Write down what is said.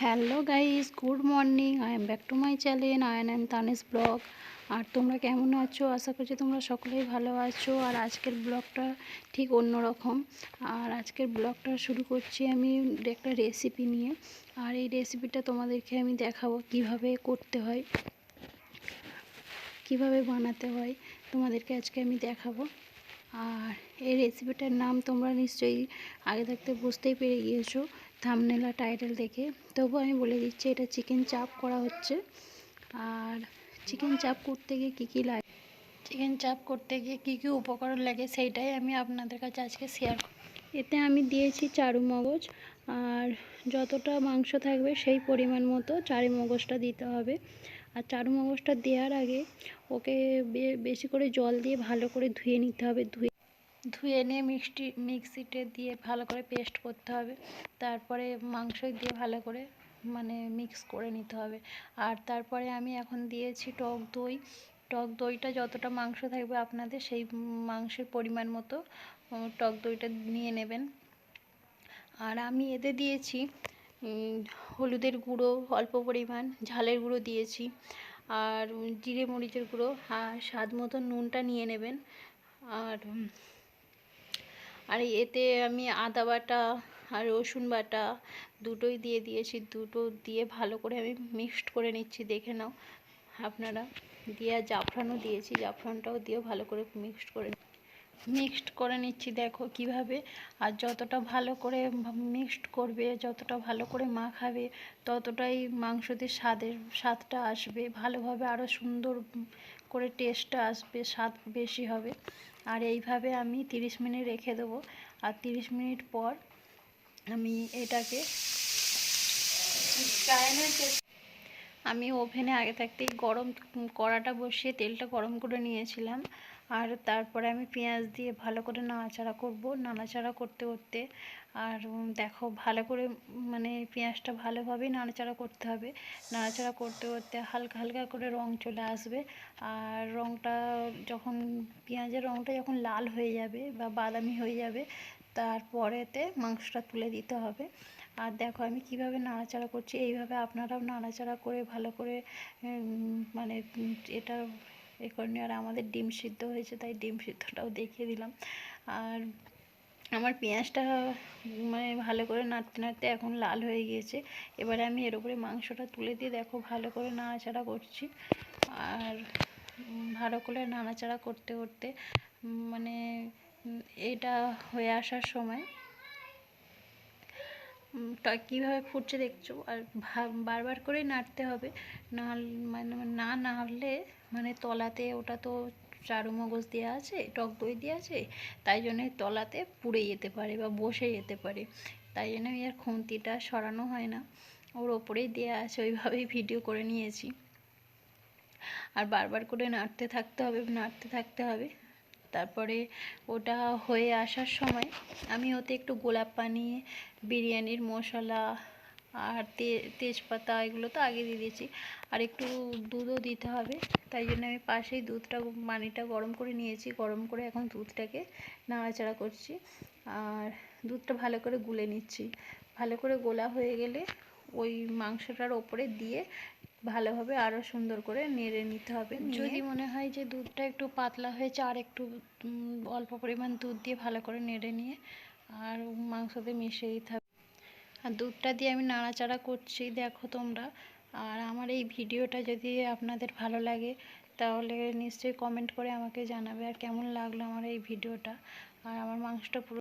Hello guys good morning I am back to my channel Ayan and Tanis blog আর তোমরা কেমন আছো? আশা করছি তোমরা সকলেই ভালো আছো। আর আজকের ব্লগটা ঠিক অন্য রকম আর আজকের ব্লগটা শুরু করছি আমি একটা রেসিপি নিয়ে। আর এই রেসিপিটা তোমাদেরকে আমি দেখাবো কীভাবে করতে হয়, কীভাবে বানাতে হয়। তোমাদেরকে আজকে আমি দেখাবো। আর এই রেসিপিটার নাম তোমরা নিশ্চয়ই আগে থাকতে বুঝতেই পেরে গিয়েছো। থামনেলা টাইটেল দেখে। তবু আমি বলে দিচ্ছি এটা চিকেন চাপ করা হচ্ছে। আর চিকেন চাপ করতে গিয়ে কী কী লাগে? চিকেন চাপ করতে গিয়ে কী কী উপকরণ লাগে সেইটাই আমি আপনাদের কাছে আজকে শেয়ার এতে আমি দিয়েছি চারু মগজ। আর যতটা মাংস থাকবে সেই পরিমাণ মতো চারু মগজটা দিতে হবে। আর চারু মগজটা দেওয়ার আগে ওকে বেশি করে জল দিয়ে ভালো করে ধুয়ে নিতে হবে। ধুয়ে ধুয়ে নিয়ে মিষ্টি, মিক্সিতে দিয়ে ভালো করে পেস্ট করতে হবে। তারপরে মাংস দিয়ে ভালো করে মানে মিক্স করে নিতে হবে। আর তারপরে আমি এখন দিয়েছি টক দই। টক দইটা যতটা মাংস থাকবে আপনাদের সেই মাংসের পরিমাণ মতো টক দইটা নিয়ে নেবেন। আর আমি এতে দিয়েছি হলুদের গুঁড়ো, অল্প পরিমাণ ঝালের গুঁড়ো দিয়েছি। আর জিরে মরিচের গুঁড়ো আর স্বাদ মতো নুনটা নিয়ে নেবেন। আর আর এতে আমি আদা বাটা আর রসুন বাটা দুটোই দিয়ে দিয়েছি। দুটো দিয়ে ভালো করে আমি মিক্সড করে নিচ্ছি, দেখে নাও। আপনারা দিয়ে জাফরানও দিয়েছি, জাফরানটাও দিয়ে ভালো করে মিক্সড করে মিক্সড করে নিচ্ছি, দেখো কীভাবে। আর যতটা ভালো করে মিক্সড করবে, যতটা ভালো করে মাখাবে, ততটাই মাংসতে স্বাদের, স্বাদটা আসবে। ভালোভাবে আরও সুন্দর করে টেস্টটা আসবে, স্বাদ বেশি হবে। আর এইভাবে আমি 30 মিনিট রেখে দেবো। আর 30 মিনিট পর আমি এটাকে আমি ওভেনে আগে থাকতেই গরম কড়াটা বসিয়ে তেলটা গরম করে নিয়েছিলাম। আর তারপরে আমি পেঁয়াজ দিয়ে ভালো করে নাড়াচাড়া করব। নাড়াচাড়া করতে করতে আর দেখো ভালো করে মানে পেঁয়াজটা ভালোভাবেই নাড়াচাড়া করতে হবে। নাড়াচাড়া করতে করতে হালকা হালকা করে রং চলে আসবে। আর রংটা যখন, পেঁয়াজের রংটা যখন লাল হয়ে যাবে বা বাদামি হয়ে যাবে, তারপরেতে মাংসটা তুলে দিতে হবে। আর দেখো আমি কীভাবে নাড়াচাড়া করছি, এইভাবে আপনারাও নাড়াচাড়া করে ভালো করে মানে এটা এ করে আর আমাদের ডিম সিদ্ধ হয়েছে, তাই ডিম সিদ্ধটাও দেখিয়ে দিলাম। আর আমার পেঁয়াজটা মানে ভালো করে নাড়তে নাড়তে এখন লাল হয়ে গিয়েছে। এবারে আমি এর উপরে মাংসটা তুলে দিয়ে দেখো, ভালো করে নাড়াচাড়া করছি। আর ভালো করে নাড়াচাড়া করতে করতে মানে এটা হয়ে আসার সময় কীভাবে ফুটছে দেখছ? আর বারবার করে নাড়তে হবে। না মানে না নাড়লে মানে তলাতে ওটা তো চারু মগজ দেওয়া আছে, টক দই দেওয়া আছে, তাই জন্য তলাতে পুড়ে যেতে পারে বা বসে যেতে পারে। তাই জন্য আর খুন্তিটা সরানো হয় না। ওর ওপরেই দেওয়া আছে, ওইভাবেই ভিডিও করে নিয়েছি। আর বারবার করে নাড়তে থাকতে হবে, নাড়তে থাকতে হবে। তারপরে ওটা হয়ে আসার সময় আমি ওতে একটু গোলাপ পানি, বিরিয়ানির মশলা আর তেজপাতা এগুলো তো আগে দিয়ে দিয়েছি। আর একটু দুধও দিতে হবে, তাই জন্য আমি পাশেই দুধটা পানিটা গরম করে নিয়েছি। গরম করে এখন দুধটাকে নাড়াচাড়া করছি। আর দুধটা ভালো করে গুলে নিচ্ছি। ভালো করে গোলা হয়ে গেলে ওই মাংসটার ওপরে দিয়ে ভালোভাবে আরও সুন্দর করে নেড়ে নিতে হবে যদি মনে হয় যে দুধটা একটু পাতলা হয়েছে আর একটু অল্প পরিমাণ দুধ দিয়ে ভালো করে নেড়ে নিয়ে আর মাংসতে মিশিয়ে দিতে হবে। আর দুধটা দিয়ে আমি নাড়াচাড়া করছি, দেখো তোমরা। আর আমার এই ভিডিওটা যদি আপনাদের ভালো লাগে, তাহলে নিশ্চয়ই কমেন্ট করে আমাকে জানাবে আর কেমন লাগল আমার এই ভিডিওটা। আর আমার মাংসটা পুরো